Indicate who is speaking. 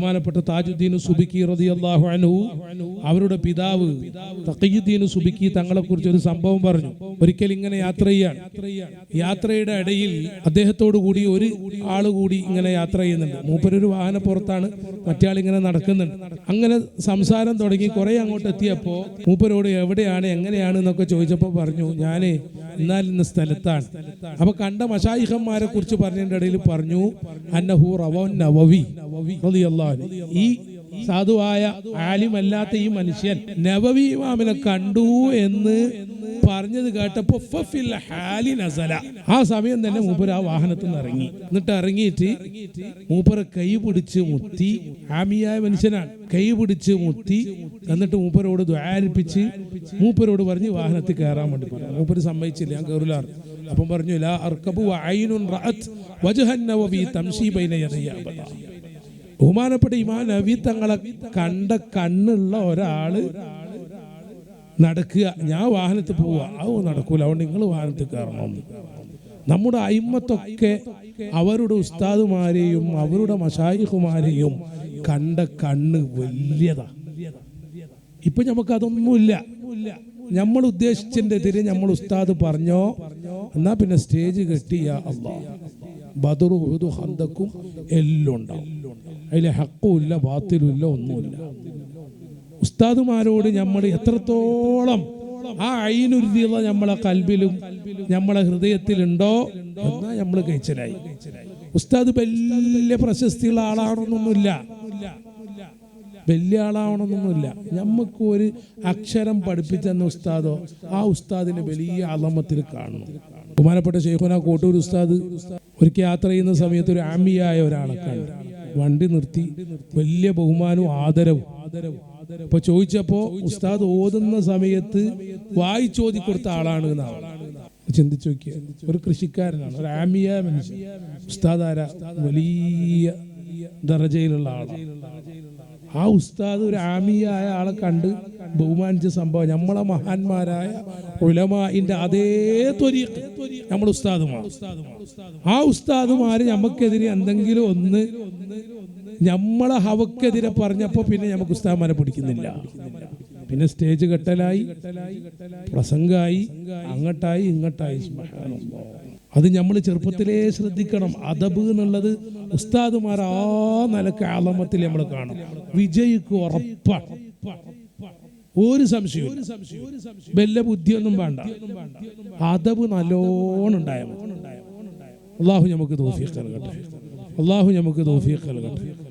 Speaker 1: ബഹുമാനപ്പെട്ട താജുദ്ദീൻ സുബിക്കി റതി അള്ളാഹു അനു അവരുടെ പിതാവ് തക്കയുദ്ദീൻ സുബിക്കി തങ്ങളെ കുറിച്ച് ഒരു സംഭവം പറഞ്ഞു. ഒരിക്കൽ ഇങ്ങനെ യാത്ര ചെയ്യാണ് യാത്രയുടെ ഇടയിൽ അദ്ദേഹത്തോടു കൂടി ഒരു ആൾ കൂടി ഇങ്ങനെ യാത്ര ചെയ്യുന്നുണ്ട്. മൂപ്പരൊരു വാഹനപ്പുറത്താണ് മറ്റേ ഇങ്ങനെ നടക്കുന്നുണ്ട്. അങ്ങനെ സംസാരം തുടങ്ങി കുറെ അങ്ങോട്ട് എത്തിയപ്പോ മൂപ്പരോട് എവിടെയാണ് എങ്ങനെയാണ് എന്നൊക്കെ ചോദിച്ചപ്പോൾ പറഞ്ഞു ഞാനേ എന്നാൽ ഇന്ന സ്ഥലത്താണ് അപ്പൊ കണ്ട മഷായിഹന്മാരെ കുറിച്ച് പറഞ്ഞതിന്റെ ഇടയിൽ പറഞ്ഞു അന്നഹു നവവി. ഈ സാധുവായ ആലിമല്ലാത്ത ഈ മനുഷ്യൻ നവവി ഇമാമിനെ കണ്ടു എന്ന് പറഞ്ഞത് കേട്ടപ്പോ ആ സമയം തന്നെ മൂപ്പർ ആ വാഹനത്തിൽ നിന്ന് ഇറങ്ങി. എന്നിട്ട് ഇറങ്ങിയിട്ട് മൂപ്പരെ കൈ പിടിച്ച് മുത്തി. ഹാമിയായ മനുഷ്യനാണ്. കൈ പിടിച്ച് മുത്തി. എന്നിട്ട് മൂപ്പരോട് ദ്വാരിപ്പിച്ച് മൂപ്പരോട് പറഞ്ഞ് വാഹനത്തിൽ കയറാൻ വേണ്ടി പറഞ്ഞു. മൂപ്പര് സമ്മതിച്ചില്ല. ഞാൻ കയറില്ല അപ്പം പറഞ്ഞു ലാ റഅത് ബഹുമാനപ്പെട്ട ഇമാൻ നബി തങ്ങളെ കണ്ട കണ്ണുള്ള ഒരാൾ നടക്കുക. ഞാൻ വാഹനത്തിൽ പോവുക. അത് നടക്കൂല. അതുകൊണ്ട് നിങ്ങൾ വാഹനത്തിൽ കയറണം. നമ്മുടെ അയിമത്തൊക്കെ അവരുടെ ഉസ്താദുമാരെയും അവരുടെ മഷായിഹുമാരെയും കണ്ട കണ്ണ് വലിയതാ. ഇപ്പൊ നമുക്ക് അതൊന്നുമില്ല. നമ്മൾ ഉദ്ദേശിച്ചതിന്റെ എതിരെ നമ്മൾ ഉസ്താദ് പറഞ്ഞോ? എന്നാ പിന്നെ സ്റ്റേജ് കെട്ടിയ അള്ളാ. ബദറു ഹന്തക്കും എല്ലാം ഉണ്ടാവും. അതിലെ ഹക്കുമില്ല ബാത്തിലുമില്ല ഒന്നുമില്ല. ഉസ്താദുമാരോട് നമ്മൾ എത്രത്തോളം ആ അയിനുരുതിയുള്ള നമ്മളെ കൽബിലും നമ്മളെ ഹൃദയത്തിലുണ്ടോ എന്നാ നമ്മൾ കഴിച്ചനായി ഉസ്താദ് വലിയ പ്രശസ്തിയുള്ള ആളാണെന്നൊന്നുമില്ല. വലിയ ആളാവണമെന്നൊന്നുമില്ല നമുക്ക് ഒരു അക്ഷരം പഠിപ്പിച്ചെന്ന ഉസ്താദോ ആ ഉസ്താദിനെ വലിയ അളമത്തിൽ കാണുന്നു. ബഹുമാനപ്പെട്ട ഷെയ്ഖുന കോട്ടൂർ ഉസ്താദ് ഒരിക്കൽ യാത്ര ചെയ്യുന്ന സമയത്ത് ഒരു ആമിയായ ഒരാളെ കണ്ടു. വണ്ടി നിർത്തി. വലിയ ബഹുമാനവും ആദരവും. അപ്പൊ ചോദിച്ചപ്പോ ഉസ്താദ് ഓതുന്ന സമയത്ത് ചോദി കൊടുത്ത ആളാണ് ചിന്തിച്ചു നോക്കിയ ഒരു കൃഷിക്കാരനാണ് ഒരു ആമിയ മനുഷ്യൻ. ഉസ്താദ് ആരാ? വലിയ ദറജയിലുള്ള ആളാണ് ആ ഉസ്താദ് ഒരു ആമിയായ ആളെ കണ്ട് ബഹുമാനിച്ച സംഭവം നമ്മളെ മഹാന്മാരായ ഉലമാന്റെ അതേ ത്വരി നമ്മൾ ഉസ്താദുമാർ ആ ഉസ്താദുമാര് നമുക്കെതിരെ എന്തെങ്കിലും ഒന്ന് നമ്മളെ ഹവക്കെതിരെ പറഞ്ഞപ്പോ പിന്നെ നമുക്ക് ഉസ്താദ്മാരെ പിടിക്കുന്നില്ല. പിന്നെ സ്റ്റേജ് കെട്ടലായി പ്രസംഗമായി അങ്ങട്ടായി ഇങ്ങട്ടായി. അത് നമ്മൾ ചെറുപ്പത്തിലേ ശ്രദ്ധിക്കണം. അദബ് എന്നുള്ളത് ഉസ്താദുമാർ ആ നിലയ്ക്ക് ആലമത്തിൽ നമ്മൾ കാണും. വിജയിക്ക് ഉറപ്പാണ്. ഒരു സംശയം വല്ല ബുദ്ധിയൊന്നും വേണ്ട. അദബ് നല്ലോണം ഉണ്ടായ അള്ളാഹു നമുക്ക് തോഫീഖ് നൽകട്ടെ. അള്ളാഹു നമുക്ക് തോഫീഖ് നൽകട്ടെ.